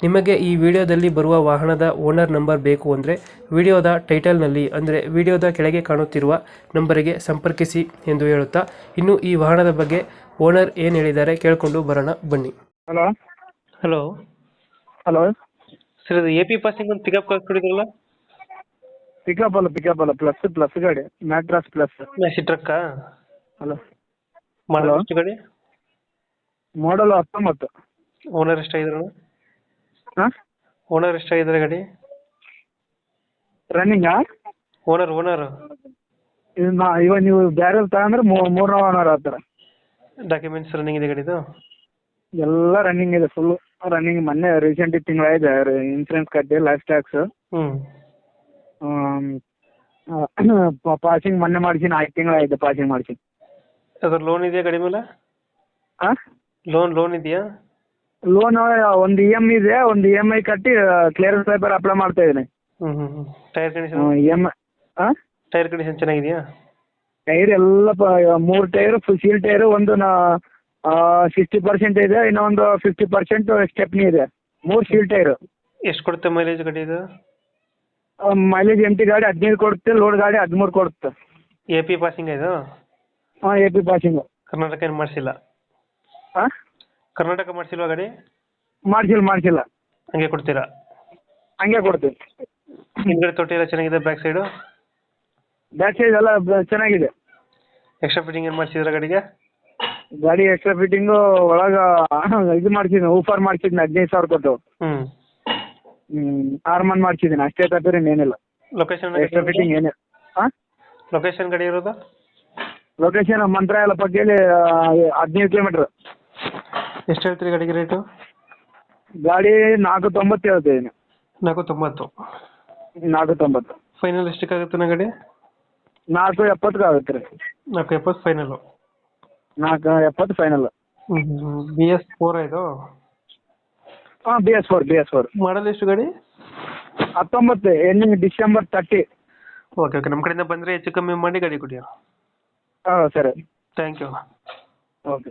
ನಿಮಗೆ ಈ ವಿಡಿಯೋದಲ್ಲಿ ಬರುವ ವಾಹನದ ಓನರ್ ನಂಬರ್ ಬೇಕು ಅಂದರೆ ವಿಡಿಯೋದ ಟೈಟಲ್ನಲ್ಲಿ ಅಂದರೆ ವಿಡಿಯೋದ ಕೆಳಗೆ ಕಾಣುತ್ತಿರುವ ನಂಬರಿಗೆ ಸಂಪರ್ಕಿಸಿ ಎಂದು ಹೇಳುತ್ತಾ ಇನ್ನು ಈ ವಾಹನದ ಬಗ್ಗೆ ಓನರ್ ಏನು ಹೇಳಿದ್ದಾರೆ ಕೇಳಿಕೊಂಡು ಬರೋಣ ಬನ್ನಿ. ಹಲೋ? ಹಲೋ? ಹಲೋ? ಸರ್ ಅದು ಎ ಪಿ ಪಾಸಿಂಗ್ ಒಂದು ಪಿಕಪ್ ಕಳ್ಸ್ಕೊಡಿದ್ರಲ್ಲ ಪಿಕಪ್ ಅಲ್ಲ ಪಿಕಪ್ ಅಲ್ಲ ಪ್ಲಸ್ ಪ್ಲಸ್ ಗಾಡಿ ಮ್ಯಾಟ್ರಾಸ್ ಪ್ಲಸ್ ಮ್ಯಾಸಿ ಟ್ರಕ್ಕಾ ಹಲೋ? Model Hello? ಎಷ್ಟು ಗಾಡಿ? ಮಾಡಲ್ ಹತ್ತೊಂಬತ್ತು. ಓನರ್ ಎಷ್ಟಾಗಿದ್ರು ಹಾಂ? ಓನರ್ ಎಷ್ಟಾಗಿದ್ದಾರೆ ಗಾಡಿ? ರನ್ನಿಂಗಾ ಓನರ್ ಓನರ್ ನಾ ಇವಾಗ ನೀವು ಬೇರೆ ತಗೊಂಡ್ರೆ ಮೂರನೇ ಓನರ್ ಆಗ್ತಾರೆ. ಡಾಕ್ಯುಮೆಂಟ್ಸ್ ರನ್ನಿಂಗ್ ಇದೆ ಗಾಡಿದು? ಎಲ್ಲ ರನ್ನಿಂಗ್ ಇದೆ ಫುಲ್ ರನ್ನಿಂಗ್ ಮೊನ್ನೆ ರೀಸೆಂಟ್ ಇದೆ ಇನ್ಸೂರೆನ್ಸ್ ಕಟ್ಟಿ ಲೈಫ್ ಟ್ಯಾಕ್ಸ್ ಹ್ಞೂ ಪಾಸಿಂಗ್ ಮೊನ್ನೆ ಮಾಡ್ಸಿನಿ ಐದು ತಿಂಗಳಾಗಿದೆ ಪಾಸಿಂಗ್ ಮಾಡ್ಸಿನಿ. ಅದ್ರ ಲೋನ್ ಇದೆಯಾ ಗಾಡಿ ಮೇಲೆ? ಹಾಂ ಲೋನ್ ಲೋನ್ ಇದೆಯಾ? ಲೋನ್ ಒಂದು ಇ ಎಂ ಇದೆ ಒಂದು ಇ ಎಂ ಐ ಕಟ್ಟಿ ಕ್ಲಿಯರೆನ್ಸ್ ಪೇಪರ್ ಅಪ್ಲೈ ಮಾಡ್ತಾ ಇದ್ದೀನಿ. ಹ್ಞೂ ಹ್ಞೂ ಹ್ಞೂ ಟೈರ್ ಕಂಡೀಷನ್ ಇ ಎಂ ಹಾಂ ಟೈರ್ ಕಂಡೀಷನ್ ಚೆನ್ನಾಗಿದೆಯಾ? ಟೈರ್ ಎಲ್ಲ ಮೂರು ಟೈರು ಫುಲ್ ಸೀಲ್ ಟೈರು ಒಂದು ನಾ ಸಿಕ್ಸ್ಟಿ ಪರ್ಸೆಂಟ್ ಇದೆ ಇನ್ನೊಂದು ಫಿಫ್ಟಿ ಪರ್ಸೆಂಟ್ ಸ್ಟೆಪ್ನಿ ಇದೆ. ಮೂರು ಸೀಲ್ ಟೈರು ಎಷ್ಟು ಕೊಡುತ್ತೆ ಮೈಲೇಜ್ ಗಾಡಿ ಇದು ಮೈಲೇಜ್ ಎಂ ಟಿ ಗಾಡಿ ಹದಿನೈದು ಕೊಡುತ್ತೆ ಲೋಡ್ ಗಾಡಿ ಹದಿಮೂರು ಕೊಡುತ್ತೆ. ಎ ಪಿ ಪಾಸಿಂಗ್ ಇದು? ಹಾಂ ಎ ಪಿ ಪಾಸಿಂಗು ಕರ್ನಾಟಕ ಏನು ಮಾಡಿಸಿಲ್ಲ? ಹಾಂ ಕರ್ನಾಟಕ ಮಾಡಿಸಿಲ್ವಾ ಗಾಡಿ? ಮಾಡ್ಸಿಲ್ಲ ಮಾಡ್ಸಿಲ್ಲ. ಹಂಗೆ ಕೊಡ್ತೀರಾ? ಹಂಗೆ ಕೊಡ್ತೀವಿ. ಹಿಂದ್ಗಡೆ ತೊಟ್ಟಿ ಎಲ್ಲ ಚೆನ್ನಾಗಿದೆ ಬ್ಯಾಕ್ ಸೈಡು? ಬ್ಯಾಕ್ ಸೈಡ್ ಎಲ್ಲ ಬ- ಚೆನ್ನಾಗಿದೆ. ಎಕ್ಸ್ಟ್ರಾ ಫಿಟ್ಟಿಂಗ್ ಏನು ಮಾಡಿಸಿದ್ರ ಗಾಡಿಗೆ? ಗಾಡಿ ಎಕ್ಸ್ಟ್ರಾ ಫಿಟ್ಟಿಂಗು ಒಳಗ ಇದು ಮಾಡ್ಸಿದ್ದೀನಿ ಊಫರ್ ಮಾಡ್ಸಿದ್ದೀನಿ ಹದಿನೈದು ಸಾವಿರ ಕೊಟ್ಟು. ಹ್ಞೂ ಹ್ಞೂ ಆರ್ಮನ್ ಮಾಡ್ಸಿದ್ದೀನಿ ಅಷ್ಟೇ ತಪ್ಪಿರ ಏನಿಲ್ಲ ಲೊಕೇಶನ್ ಎಕ್ಸ್ಟ್ರಾ ಫಿಟ್ಟಿಂಗ್ ಏನಿಲ್ಲ. ಹಾಂ ಲೊಕೇಶನ್ ಗಾಡಿ ಇರೋದು? ಲೊಕೇಶನ್ ಮಂತ್ರಾಲಯ ಪಕ್ಕದಲ್ಲಿ ಹದಿನೈದು ಕಿಲೋಮೀಟ್ರ್ ಎಷ್ಟು ಹೇಳ್ತೀರಿ ಗಾಡಿಗೆ ರೇಟು ಗಾಡಿ ನಾಲ್ಕು ತೊಂಬತ್ತು ಹೇಳ್ತಿದ್ದೀನಿ ನಾಲ್ಕು ತೊಂಬತ್ತು ನಾಲ್ಕು ತೊಂಬತ್ತು ಫೈನಲ್ ಎಷ್ಟಕ್ಕಾಗುತ್ತೆ ನಾ ಗಾಡಿ? ನಾಲ್ಕು ಎಪ್ಪತ್ತಕ್ಕೆ ಆಗುತ್ತೆ ರೀ. ನಾಲ್ಕು ಎಪ್ಪತ್ತು ಫೈನಲು ನಾಲ್ಕು ಎಪ್ಪತ್ತು ಫೈನಲ್ ಬಿ ಎಸ್ ಫೋರ್ ಇದು? ಹಾಂ B S four B S four model ಎಷ್ಟು ಗಾಡಿ? ಹತ್ತೊಂಬತ್ತು ending December thirty okay okay ನಮ್ಮ ಕಡೆಯಿಂದ ಬಂದರೆ ಹೆಚ್ಚು ಕಮ್ಮಿ ಮಾಡಿ ಗಾಡಿ ಕೊಡಿ ಹಾಂ ಸರಿ. Thank you okay